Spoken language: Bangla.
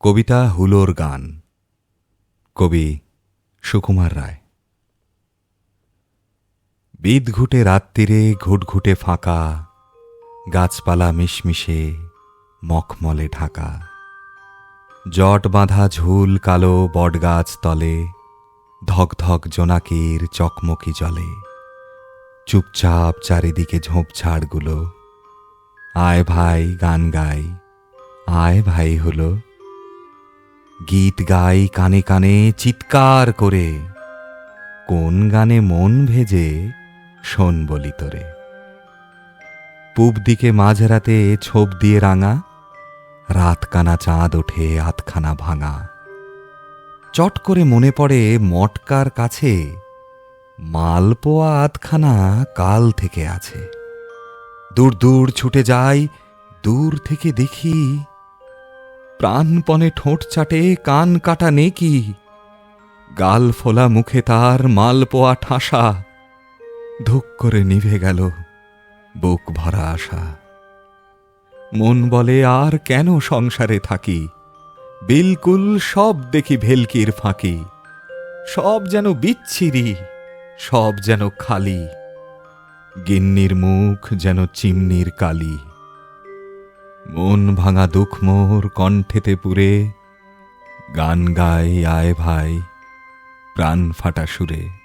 কবিতা হুলোর গান। কবি সুকুমার রায়। বিদঘুটে রাত্রিরে ঘুটঘুটে ফাঁকা, গাছপালা মিশমিশে, মখমলে ঢাকা। জট বাঁধা ঝুল কালো বটগাছ তলে, ধক ধক জোনাকির চকমকি জলে। চুপচাপ চারিদিকে ঝোপঝাড়গুলো আয় ভাই গান গাই, আয় ভাই হলো গীত গাই কানে কানে চিৎকার করে। কোন গানে মন ভেজে, শোন বলি তোরে। পূব দিকে মাঝরাতে ছোপ দিয়ে রাঙা, রাতকানা চাঁদ ওঠে আতখানা ভাঙা। চট করে মনে পড়ে মটকার কাছে, মালপোয়া আধখানা কাল থেকে আছে। দূর দূর ছুটে যাই, দূর থেকে দেখি প্রাণপণে ঠোঁট চাটে, কান কাটা নেকি। গাল ফোলা মুখে তার মালপোয়া ঠাসা। ধুক করে নিভে গেল বুক ভরা আশা। মন বলে, আর কেন সংসারে থাকি? বিলকুল সব দেখি ভেলকির ফাঁকি। সব যেন বিচ্ছিরি, সব যেন খালি। গিন্নির মুখ যেন চিমনির কালি। মন ভাঙা দুঃখ মোর কণ্ঠেতে পুরে গান গায় আয় ভাই প্রাণ ফাটা সুরে।